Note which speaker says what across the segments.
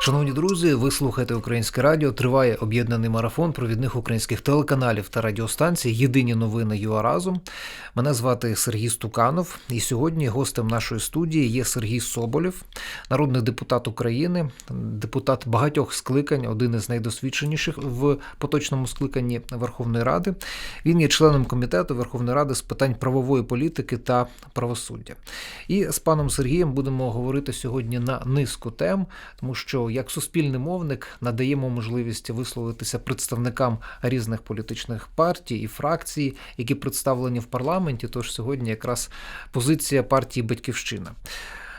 Speaker 1: Шановні друзі, ви слухаєте Українське Радіо. Триває об'єднаний марафон провідних українських телеканалів та радіостанцій. Єдині новини ЮА разом. Мене звати Сергій Стуканов, і сьогодні гостем нашої студії є Сергій Соболєв, народний депутат України, депутат багатьох скликань, один із найдосвідченіших в поточному скликанні Верховної Ради. Він є членом комітету Верховної Ради з питань правової політики та правосуддя. І з паном Сергієм будемо говорити сьогодні на низку тем, тому що як суспільний мовник надаємо можливість висловитися представникам різних політичних партій і фракцій, які представлені в парламенті. Тож сьогодні якраз позиція партії Батьківщина.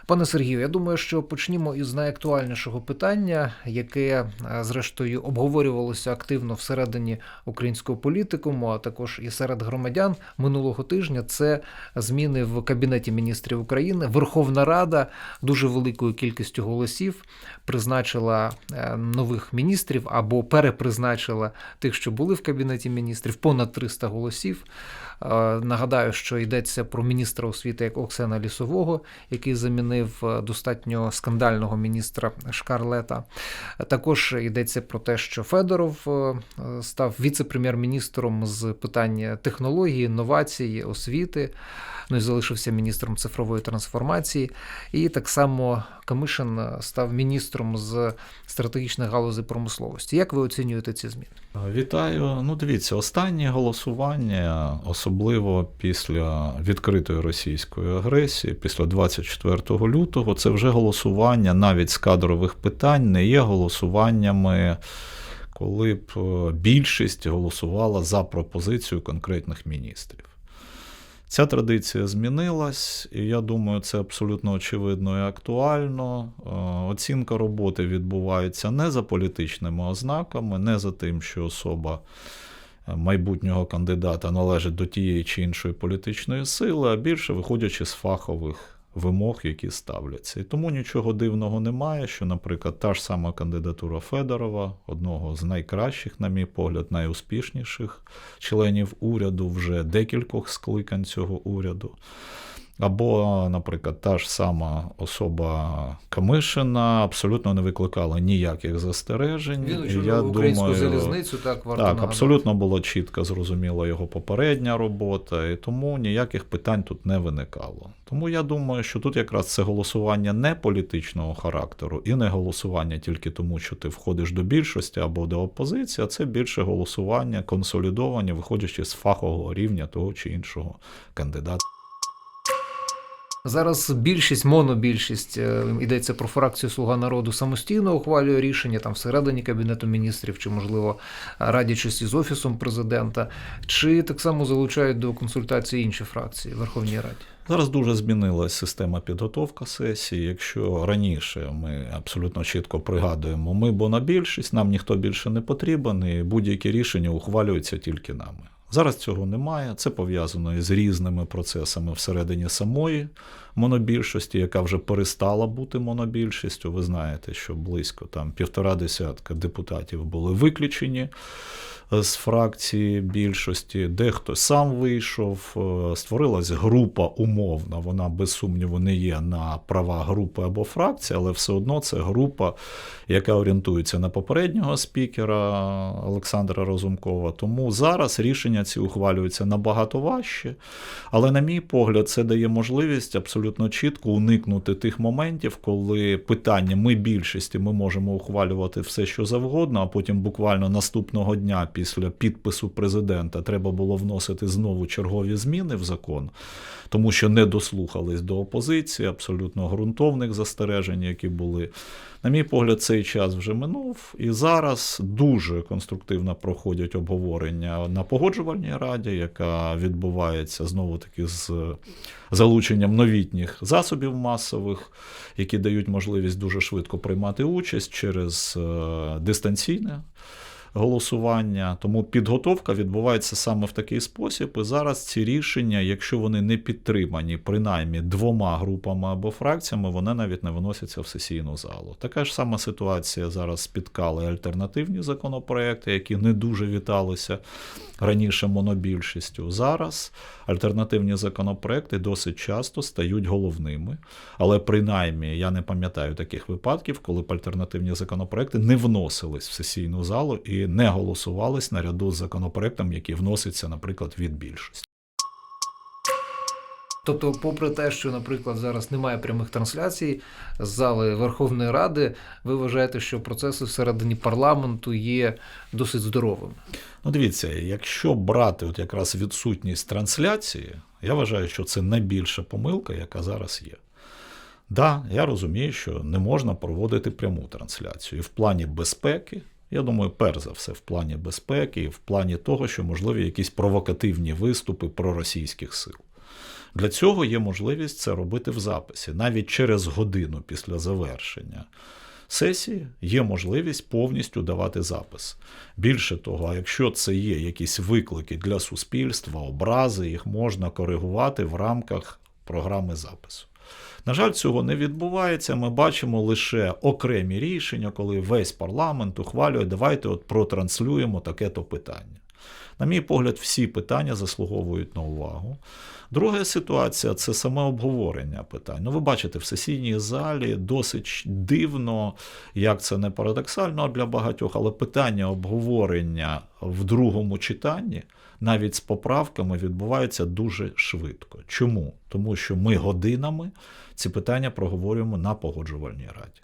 Speaker 1: Пане Сергію, я думаю, що почнімо із найактуальнішого питання, яке е, зрештою обговорювалося активно всередині українського політикуму, а також і серед громадян минулого тижня. Це зміни в кабінеті міністрів України. Верховна Рада дуже великою кількістю голосів призначила е, нових міністрів або перепризначила тих, що були в кабінеті міністрів, понад 300 голосів. Е, Нагадаю, що йдеться про міністра освіти як Оксана Лісового, який замінив е, достатньо скандального міністра Шкарлета. Також йдеться про те, що Федоров е, став віце-прем'єр-міністром з питань технології, інновації, освіти. Ну і залишився міністром цифрової трансформації. І так само Камишин став міністром з стратегічних галузей промисловості. Як ви оцінюєте ці зміни?
Speaker 2: Вітаю. Ну, дивіться, останні голосування, особливо після відкритої російської агресії, після 24 лютого, це вже голосування навіть з кадрових питань не є голосуваннями, коли б е, більшість голосувала за пропозицію конкретних міністрів. Ця традиція змінилась, і я думаю, це абсолютно очевидно і актуально. Е, Оцінка роботи відбувається не за політичними ознаками, не за тим, що особа е, майбутнього кандидата належить до тієї чи іншої політичної сили, а більше виходячи з фахових вимог, які ставляться. І тому нічого дивного немає, що, наприклад, та ж сама кандидатура Федорова, одного з найкращих, на мій погляд, найуспішніших членів уряду, вже декількох скликань цього уряду. Або, наприклад, та ж сама особа Камишина абсолютно не викликала ніяких застережень.
Speaker 1: Він очолював українську залізницю, так варто
Speaker 2: так,
Speaker 1: нагадати.
Speaker 2: абсолютно було чітко зрозуміла його попередня робота, і тому ніяких питань тут не виникало. Тому я думаю, що тут якраз це голосування не політичного характеру і не голосування тільки тому, що ти входиш до більшості або до опозиції, а це більше голосування консолідовані, виходячи з фахового рівня того чи іншого кандидата.
Speaker 1: Зараз більшість, монобільшість е, йдеться про фракцію Слуга народу самостійно ухвалює рішення там всередині кабінету міністрів, чи можливо радячись із офісом президента, чи так само залучають до консультації інші фракції Верховній Раді.
Speaker 2: Зараз дуже змінилася система підготовки сесії. Якщо раніше ми абсолютно чітко пригадуємо, ми бо на більшість, нам ніхто більше не потрібен, і будь-які рішення ухвалюються тільки нами. Зараз цього немає. Це пов'язано із різними процесами всередині самої монобільшості, яка вже перестала бути монобільшістю. Ви знаєте, що близько там півтора десятка депутатів були виключені з фракції більшості, дехто сам вийшов, е, створилась група умовна, вона без сумніву не є на права групи або фракції, але все одно це група, яка орієнтується на попереднього спікера Олександра Розумкова. Тому зараз рішення ці ухвалюються набагато важче. Але, на мій погляд, це дає можливість абсолютно чітко уникнути тих моментів, коли питання ми більшості, ми можемо ухвалювати все, що завгодно, а потім буквально наступного дня після підпису президента треба було вносити знову чергові зміни в закон, тому що не дослухались до опозиції, абсолютно ґрунтовних застережень, які були. На мій погляд, цей час вже минув, і зараз дуже конструктивно проходять обговорення на погоджувальній раді, яка відбувається знову таки з залученням новітніх засобів масових, які дають можливість дуже швидко приймати участь через е, дистанційне голосування. Тому підготовка відбувається саме в такий спосіб. І зараз ці рішення, якщо вони не підтримані принаймні двома групами або фракціями, вони навіть не виносяться в сесійну залу. Така ж сама ситуація зараз спіткала альтернативні законопроекти, які не дуже віталися раніше монобільшістю. Зараз альтернативні законопроекти досить часто стають головними, але принаймні я не пам'ятаю таких випадків, коли б альтернативні законопроекти не вносились в сесійну залу і не голосувались наряду з законопроектом, який вноситься, наприклад, від більшості.
Speaker 1: Тобто, попри те, що, наприклад, зараз немає прямих трансляцій з зали Верховної Ради, ви вважаєте, що процеси всередині парламенту є досить здоровими?
Speaker 2: Ну, дивіться, якщо брати от якраз відсутність трансляції, я вважаю, що це найбільша помилка, яка зараз є. Да, я розумію, що не можна проводити пряму трансляцію. І в плані безпеки, я думаю, перш за все, в плані безпеки, в плані того, що можливі якісь провокативні виступи проросійських сил. Для цього є можливість це робити в записі. Навіть через годину після завершення сесії є можливість повністю давати запис. Більше того, якщо це є якісь виклики для суспільства, образи, їх можна коригувати в рамках програми запису. На жаль, цього не відбувається. Ми бачимо лише окремі рішення, коли весь парламент ухвалює, давайте от протранслюємо таке-то питання. На мій погляд, всі питання заслуговують на увагу. Друга ситуація це саме обговорення питань. Ну, ви бачите, в сесійній залі досить дивно, як це не парадоксально для багатьох, але питання обговорення в другому читанні, навіть з поправками, відбувається дуже швидко. Чому? Тому що ми годинами ці питання проговорюємо на погоджувальній раді.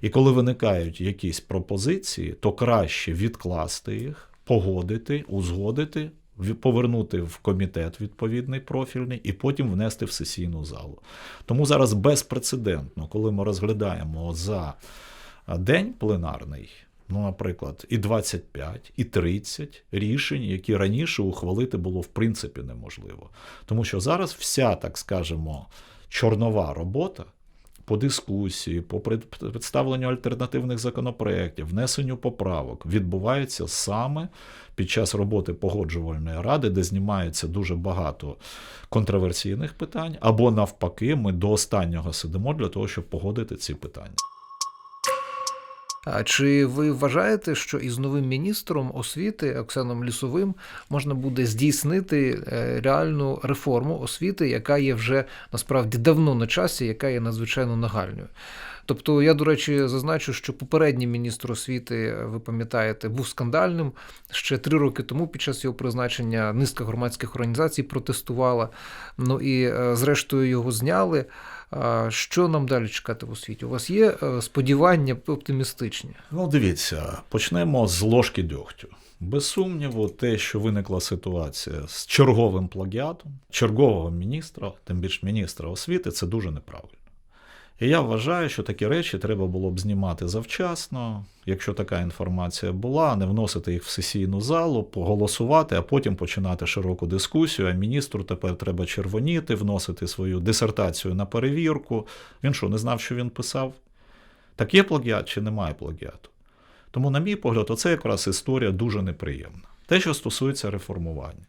Speaker 2: І коли виникають якісь пропозиції, то краще відкласти їх, погодити, узгодити, повернути в комітет відповідний профільний і потім внести в сесійну залу. Тому зараз безпрецедентно, коли ми розглядаємо за день пленарний, ну, наприклад, і 25, і 30 рішень, які раніше ухвалити було в принципі неможливо. Тому що зараз вся, так скажемо, чорнова робота по дискусії, по представленню альтернативних законопроєктів, внесенню поправок відбувається саме під час роботи погоджувальної ради, де знімається дуже багато контроверсійних питань, або навпаки, ми до останнього сидимо для того, щоб погодити ці питання.
Speaker 1: А чи ви вважаєте, що із новим міністром освіти Оксаном Лісовим можна буде здійснити е, реальну реформу освіти, яка є вже насправді давно на часі, яка є надзвичайно нагальною? Тобто, я, до речі, зазначу, що попередній міністр освіти, ви пам'ятаєте, був скандальним. Ще три роки тому, під час його призначення, низка громадських організацій протестувала. Ну і е, зрештою його зняли. Що нам далі чекати в освіті? У вас є е, сподівання оптимістичні?
Speaker 2: Ну, дивіться, почнемо з ложки дьогтю. Без сумніву, те, що виникла ситуація з черговим плагіатом, чергового міністра, тим більш міністра освіти, це дуже неправильно. І я вважаю, що такі речі треба було б знімати завчасно, якщо така інформація була, не вносити їх в сесійну залу, поголосувати, а потім починати широку дискусію. А міністру тепер треба червоніти, вносити свою дисертацію на перевірку. Він що, не знав, що він писав? Так є плагіат чи немає плагіату? Тому, на мій погляд, оце якраз історія дуже неприємна. Те, що стосується реформування.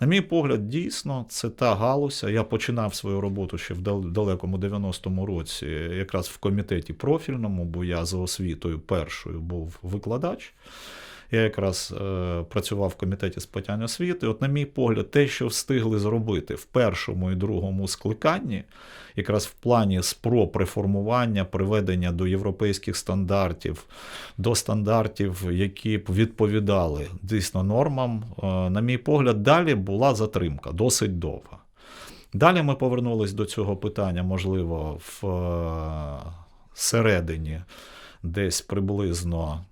Speaker 2: На мій погляд, дійсно, це та галузь. Я починав свою роботу ще в дал- далекому 90-му році, якраз в комітеті профільному, бо я за освітою першою був викладач. Я якраз е, працював в комітеті з питань освіти. От, на мій погляд, те, що встигли зробити в першому і другому скликанні, якраз в плані спроб реформування, приведення до європейських стандартів, до стандартів, які б відповідали дійсно нормам, е, на мій погляд, далі була затримка досить довга. Далі ми повернулись до цього питання, можливо, в е, середині, десь приблизно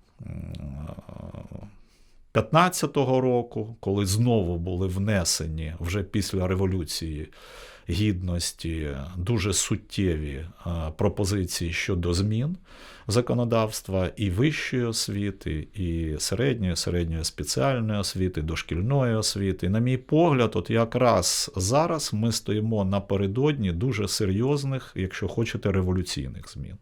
Speaker 2: м, 15-го року, коли знову були внесені вже після Революції Гідності дуже суттєві пропозиції щодо змін законодавства і вищої освіти, і середньої, середньої спеціальної освіти, дошкільної освіти. На мій погляд, от якраз зараз ми стоїмо напередодні дуже серйозних, якщо хочете, революційних змін.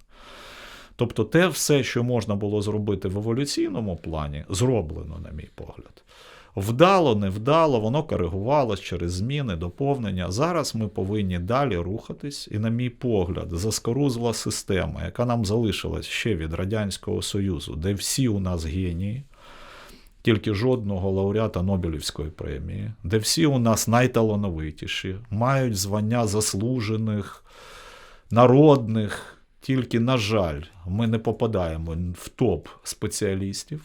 Speaker 2: Тобто, те все, що можна було зробити в еволюційному плані, зроблено, на мій погляд. Вдало, невдало, воно коригувалось через зміни, доповнення. Зараз ми повинні далі рухатись, і, на мій погляд, заскорузла система, яка нам залишилась ще від Радянського Союзу, де всі у нас генії, тільки жодного лауреата Нобелівської премії, де всі у нас найталановитіші, мають звання заслужених, народних. Тільки, на жаль, ми не попадаємо в топ спеціалістів.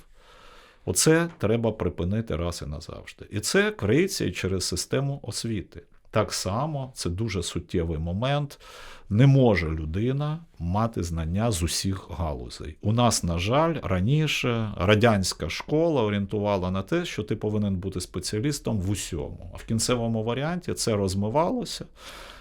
Speaker 2: Оце треба припинити раз і назавжди. І це криється через систему освіти. Так само це дуже суттєвий момент. Не може людина мати знання з усіх галузей. У нас, на жаль, раніше радянська школа орієнтувала на те, що ти повинен бути спеціалістом в усьому. А в кінцевому варіанті це розмивалося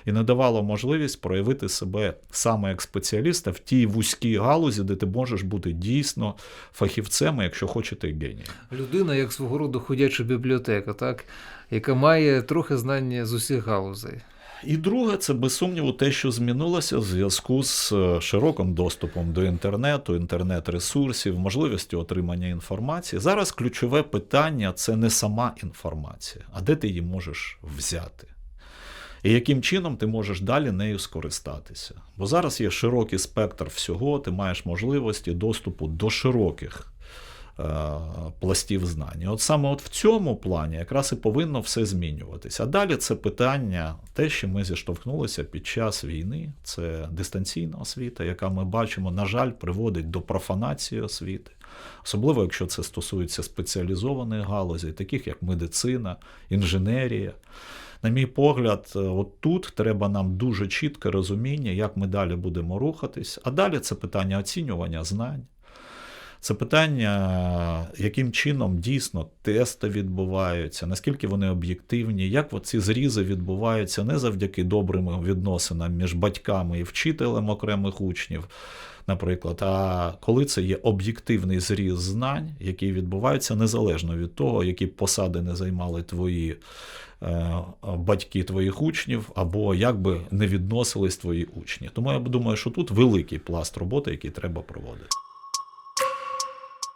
Speaker 2: і не давало можливість проявити себе саме як спеціаліста в тій вузькій галузі, де ти можеш бути дійсно фахівцем, якщо хочете геній.
Speaker 1: Людина як свого роду ходяча бібліотека, так? Яка має трохи знання з усіх галузей.
Speaker 2: І друге, це без сумніву те, що змінилося в зв'язку з е, широким доступом до інтернету, інтернет-ресурсів, можливістю отримання інформації. Зараз ключове питання це не сама інформація, а де ти її можеш взяти. І яким чином ти можеш далі нею скористатися? Бо зараз є широкий спектр всього, ти маєш можливості доступу до широких пластів знань. І От саме от в цьому плані якраз і повинно все змінюватися. А далі це питання, те, що ми зіштовхнулися під час війни, це дистанційна освіта, яка ми бачимо, на жаль, приводить до профанації освіти. Особливо, якщо це стосується спеціалізованих галузей, таких як медицина, інженерія. На мій погляд, е, от тут треба нам дуже чітке розуміння, як ми далі будемо рухатись. А далі це питання оцінювання знань. Це питання, яким чином дійсно тести відбуваються, наскільки вони об'єктивні, як ці зрізи відбуваються не завдяки добрим відносинам між батьками і вчителем окремих учнів, наприклад, а коли це є об'єктивний зріз знань, які відбуваються незалежно від того, які посади не займали твої е, батьки твоїх учнів, або як би не відносились твої учні. Тому я думаю, що тут великий пласт роботи, який треба проводити.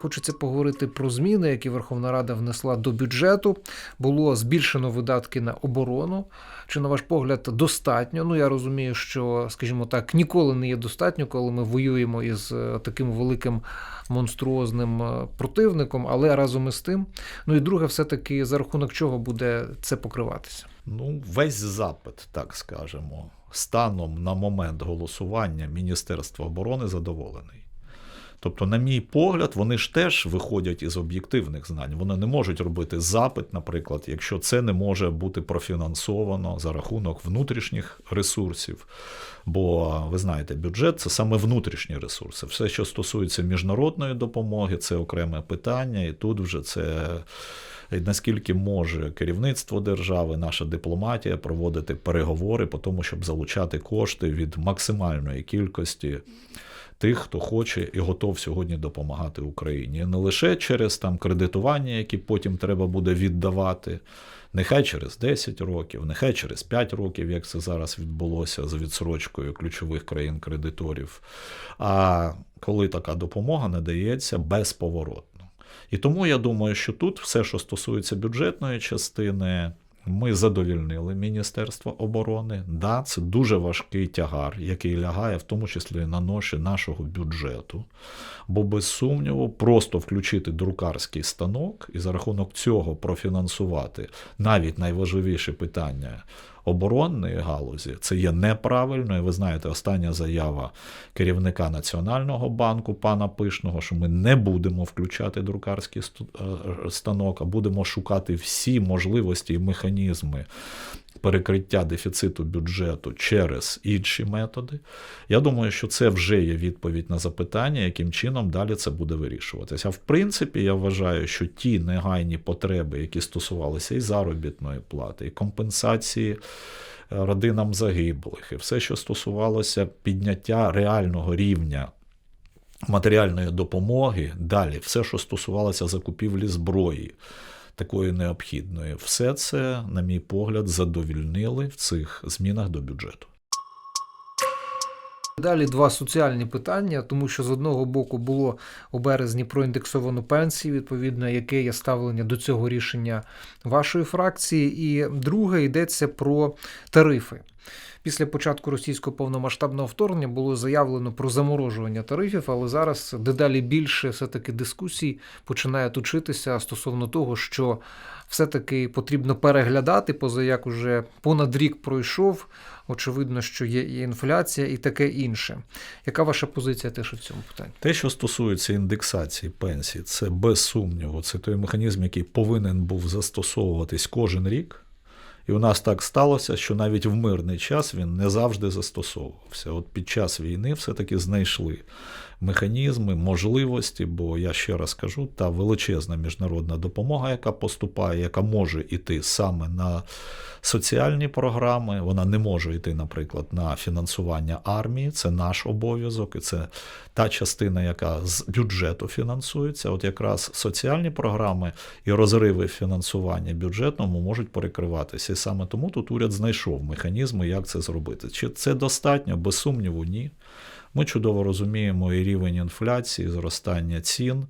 Speaker 1: Хочеться поговорити про зміни, які Верховна Рада внесла до бюджету. Було збільшено видатки на оборону. Чи, на ваш погляд, достатньо? Ну я розумію, що, скажімо так, ніколи не є достатньо, коли ми воюємо із е, таким великим монструозним е, противником, але разом із тим. Ну і друге, все-таки за рахунок чого буде це покриватися?
Speaker 2: Ну, весь запит, так скажемо, станом на момент голосування Міністерства оборони задоволений. Тобто, на мій погляд, вони ж теж виходять із об'єктивних знань. Вони не можуть робити запит, наприклад, якщо це не може бути профінансовано за рахунок внутрішніх ресурсів. Бо ви знаєте, бюджет це саме внутрішні ресурси. Все, що стосується міжнародної допомоги, це окреме питання, і тут вже це. Наскільки може керівництво держави, наша дипломатія проводити переговори по тому, щоб залучати кошти від максимальної кількості тих, хто хоче і готов сьогодні допомагати Україні. Не лише через там кредитування, які потім треба буде віддавати, нехай через 10 років, нехай через 5 років, як це зараз відбулося з відсрочкою ключових країн-кредиторів. А коли така допомога надається безповоротно. І тому я думаю, що тут все, що стосується бюджетної частини, ми задовільнили Міністерство оборони. Да, це дуже важкий тягар, який лягає, в тому числі на ноші нашого бюджету. Бо, без сумніву, просто включити друкарський станок і за рахунок цього профінансувати навіть найважливіше питання оборонної галузі, це є неправильно. І ви знаєте, остання заява керівника Національного банку пана Пишного, що ми не будемо включати друкарський станок, а будемо шукати всі можливості і механізми перекриття дефіциту бюджету через інші методи. Я думаю, що це вже є відповідь на запитання, яким чином далі це буде вирішуватися. В принципі, я вважаю, що ті негайні потреби, які стосувалися і заробітної плати, і компенсації. е, Родинам загиблих, і все, що стосувалося підняття реального рівня матеріальної допомоги, далі, все, що стосувалося закупівлі зброї, такої необхідної, все це, на мій погляд, задовільнили в цих змінах до бюджету.
Speaker 1: Далі два соціальні питання, тому що з одного боку було у березні проіндексовано пенсії, відповідно, яке є ставлення до цього рішення вашої фракції. І друге йдеться про тарифи. Після початку російського повномасштабного вторгнення було заявлено про заморожування тарифів, але зараз дедалі більше все-таки дискусій починає точитися стосовно того, що все-таки потрібно переглядати, поза як уже понад рік пройшов. Очевидно, що є і інфляція, і таке інше. Яка ваша позиція теж в цьому питанні?
Speaker 2: Те, що стосується індексації пенсій, це без сумніву, це той механізм, який повинен був застосовуватись кожен рік. І у нас так сталося, що навіть в мирний час він не завжди застосовувався. От під час війни все-таки знайшли механізми, можливості, бо я ще раз кажу, та величезна міжнародна допомога, яка поступає, яка може йти саме на соціальні програми, вона не може йти, наприклад, на фінансування армії. Це наш обов'язок, і це та частина, яка з бюджету фінансується. От якраз соціальні програми і розриви фінансування бюджетному можуть перекриватися. І саме тому тут уряд знайшов механізми, як це зробити. Чи це достатньо? Без сумніву, ні. Ми чудово розуміємо і рівень інфляції, зростання цін,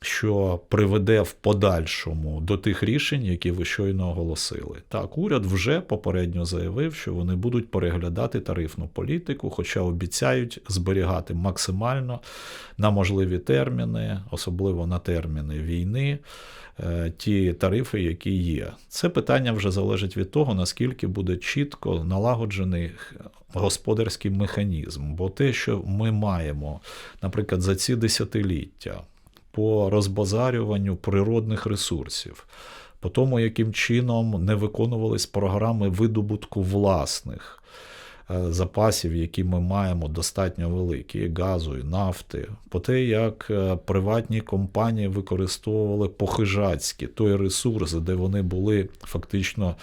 Speaker 2: що приведе в подальшому до тих рішень, які ви щойно оголосили. Так, уряд вже попередньо заявив, що вони будуть переглядати тарифну політику, хоча обіцяють зберігати максимально на можливі терміни, особливо на терміни війни. Е, Ті тарифи, які є, це питання вже залежить від того, наскільки буде чітко налагоджений господарський механізм. Бо те, що ми маємо, наприклад, за ці десятиліття по розбазарюванню природних ресурсів, по тому, яким чином не виконувались програми видобутку власних запасів, які ми маємо достатньо великі, газу, і нафти, по те, як е, приватні компанії використовували похижацькі той ресурс, де вони були фактично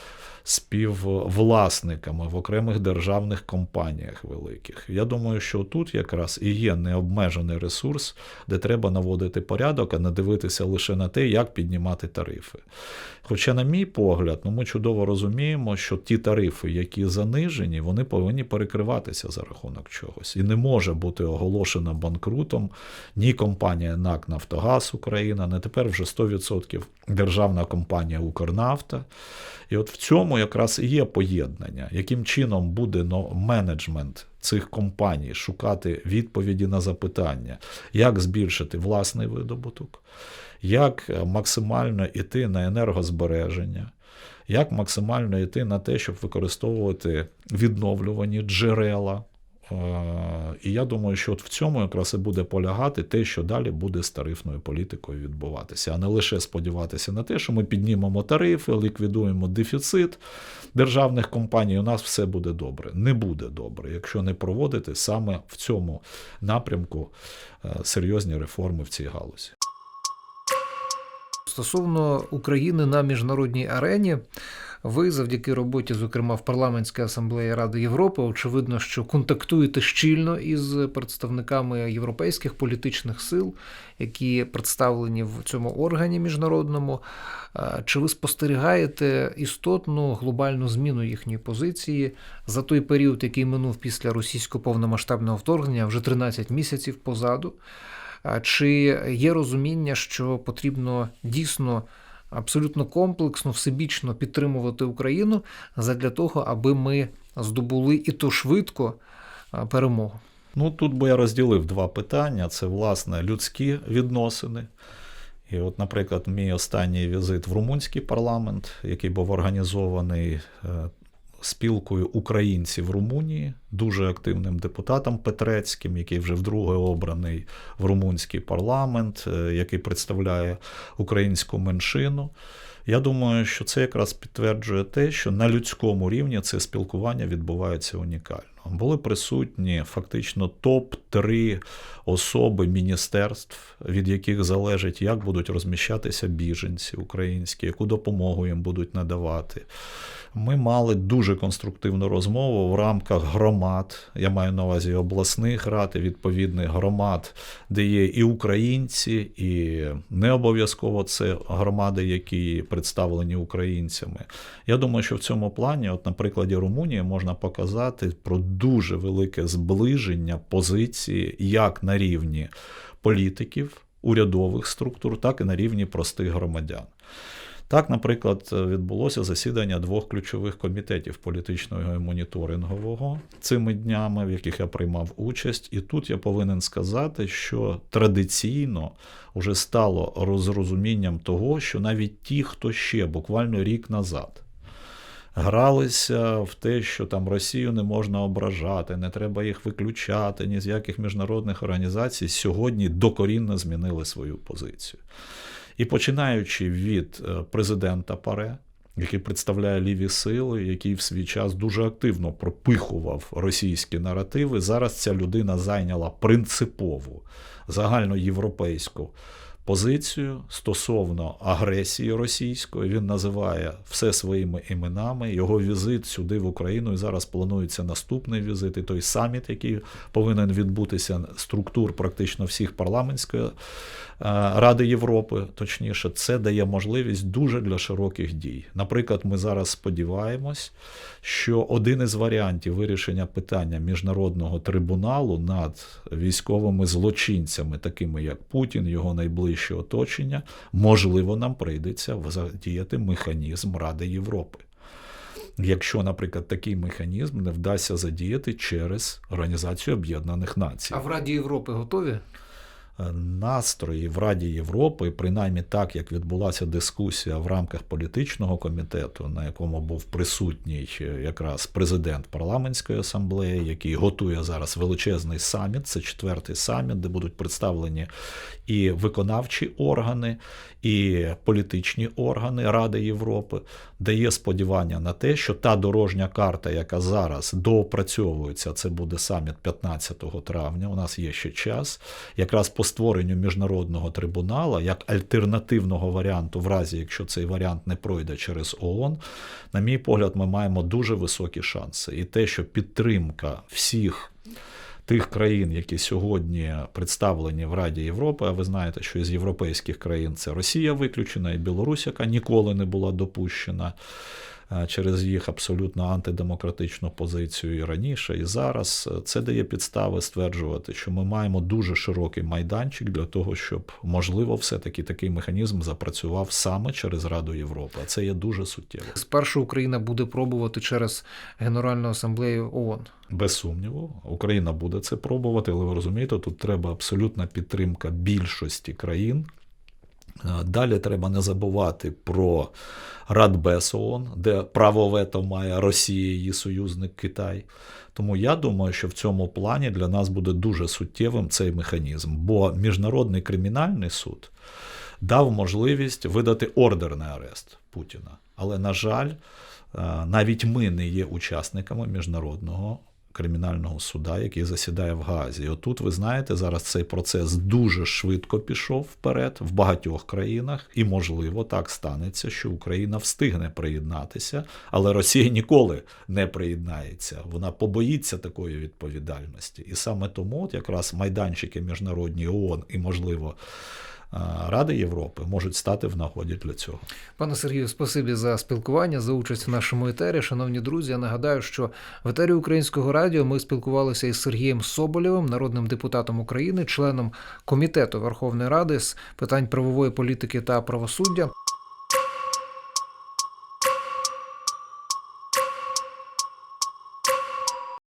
Speaker 2: співвласниками в окремих державних компаніях великих. Я думаю, що тут якраз і є необмежений ресурс, де треба наводити порядок, а не дивитися лише на те, як піднімати тарифи. Хоча, на мій погляд, ну ми чудово розуміємо, що ті тарифи, які занижені, вони повинні перекриватися за рахунок чогось. І не може бути оголошена банкрутом ні компанія НАК Нафтогаз Україна, не тепер вже 100% державна компанія Укрнафта. І от в цьому якраз і є поєднання, яким чином буде ну, менеджмент цих компаній шукати відповіді на запитання, як збільшити власний видобуток, як е, максимально йти на енергозбереження, як максимально йти на те, щоб використовувати відновлювані джерела. Е, І я думаю, що от в цьому якраз і буде полягати те, що далі буде з тарифною політикою відбуватися, а не лише сподіватися на те, що ми піднімемо тарифи, ліквідуємо дефіцит державних компаній. У нас все буде добре. Не буде добре, якщо не проводити саме в цьому напрямку е, серйозні реформи в цій галузі.
Speaker 1: Стосовно України на міжнародній арені, ви завдяки роботі, зокрема в парламентській асамблеї Ради Європи, очевидно, що контактуєте щільно із представниками європейських політичних сил, які представлені в цьому органі міжнародному. Чи ви спостерігаєте істотну глобальну зміну їхньої позиції за той період, який минув після російського повномасштабного вторгнення, вже 13 місяців позаду? Чи є розуміння, що потрібно дійсно абсолютно комплексно, всебічно підтримувати Україну задля того, аби ми здобули і то швидко перемогу?
Speaker 2: Ну тут би я розділив два питання: це власне людські відносини. І, от, наприклад, мій останній візит в румунський парламент, який був організований е, спілкою українців Румунії, дуже активним депутатом Петрецьким, який вже вдруге обраний в румунський парламент, е, який представляє українську меншину. Я думаю, що це якраз підтверджує те, що на людському рівні це спілкування відбувається унікально. Були присутні фактично топ-3 особи міністерств, від яких залежить, як будуть розміщатися біженці українські, яку допомогу їм будуть надавати. Ми мали дуже конструктивну розмову в рамках громад. Я маю на увазі обласних рад і відповідних громад, де є і українці, і не обов'язково це громади, які представлені українцями. Я думаю, що в цьому плані, от на прикладі Румунії, можна показати про дуже велике зближення позиції як на рівні політиків, урядових структур, так і на рівні простих громадян. Так, наприклад, відбулося засідання двох ключових комітетів політичного і моніторингового цими днями, в яких я приймав участь. І тут я повинен сказати, що традиційно вже стало розрозумінням того, що навіть ті, хто ще буквально рік назад гралися в те, що там Росію не можна ображати, не треба їх виключати, ні з яких міжнародних організацій, сьогодні докорінно змінили свою позицію. І починаючи від е, президента Паре, який представляє ліві сили, який в свій час дуже активно пропихував російські наративи, зараз ця людина зайняла принципову загальноєвропейську позицію стосовно агресії російської. Він називає все своїми іменами. Його візит сюди в Україну і зараз планується наступний візит. І той саміт, який повинен відбутися структур практично всіх парламентської е, Ради Європи, точніше, це дає можливість дуже для широких дій. Наприклад, ми зараз сподіваємось, що один із варіантів вирішення питання міжнародного трибуналу над військовими злочинцями, такими як Путін, його найближче оточення, можливо, нам прийдеться задіяти механізм Ради Європи. Якщо, наприклад, такий механізм не вдасться задіяти через Організацію Об'єднаних Націй.
Speaker 1: А в Раді Європи готові?
Speaker 2: Настрої в Раді Європи, принаймні так, як відбулася дискусія в рамках політичного комітету, на якому був присутній якраз президент парламентської асамблеї, який готує зараз величезний саміт. Це четвертий саміт, де будуть представлені і виконавчі органи, і політичні органи Ради Європи, дає сподівання на те, що та дорожня карта, яка зараз доопрацьовується, це буде саміт 15 травня. У нас є ще час, якраз по створенню міжнародного трибунала як альтернативного варіанту, в разі якщо цей варіант не пройде через ООН, на мій погляд, ми маємо дуже високі шанси. І те, що підтримка всіх. Тих країн, які сьогодні представлені в Раді Європи, а ви знаєте, що із європейських країн це Росія виключена і Білорусь, яка ніколи не була допущена через їх абсолютно антидемократичну позицію і раніше, і зараз це дає підстави стверджувати, що ми маємо дуже широкий майданчик для того, щоб можливо все-таки такий механізм запрацював саме через Раду Європи. А це є дуже суттєво.
Speaker 1: Спершу Україна буде пробувати через Генеральну асамблею ООН.
Speaker 2: Без сумніву, Україна буде це пробувати, але ви розумієте, тут треба абсолютна підтримка більшості країн. Далі треба не забувати про Радбез ООН, де право вето має Росія, її союзник Китай. Тому я думаю, що в цьому плані для нас буде дуже суттєвим цей механізм, бо Міжнародний кримінальний суд дав можливість видати ордер на арест Путіна. Але, на жаль, навіть ми не є учасниками міжнародного кримінального суда, який засідає в Газі. І отут, ви знаєте, зараз цей процес дуже швидко пішов вперед в багатьох країнах, і, можливо, так станеться, що Україна встигне приєднатися, але Росія ніколи не приєднається. Вона побоїться такої відповідальності. І саме тому, от якраз майданчики міжнародні ООН і, можливо, Ради Європи можуть стати в нагоді для цього.
Speaker 1: Пане Сергію, спасибі за спілкування, за участь в нашому етері. Шановні друзі, я нагадаю, що в етері Українського радіо ми спілкувалися із Сергієм Соболєвим, народним депутатом України, членом комітету Верховної Ради з питань правової політики та правосуддя.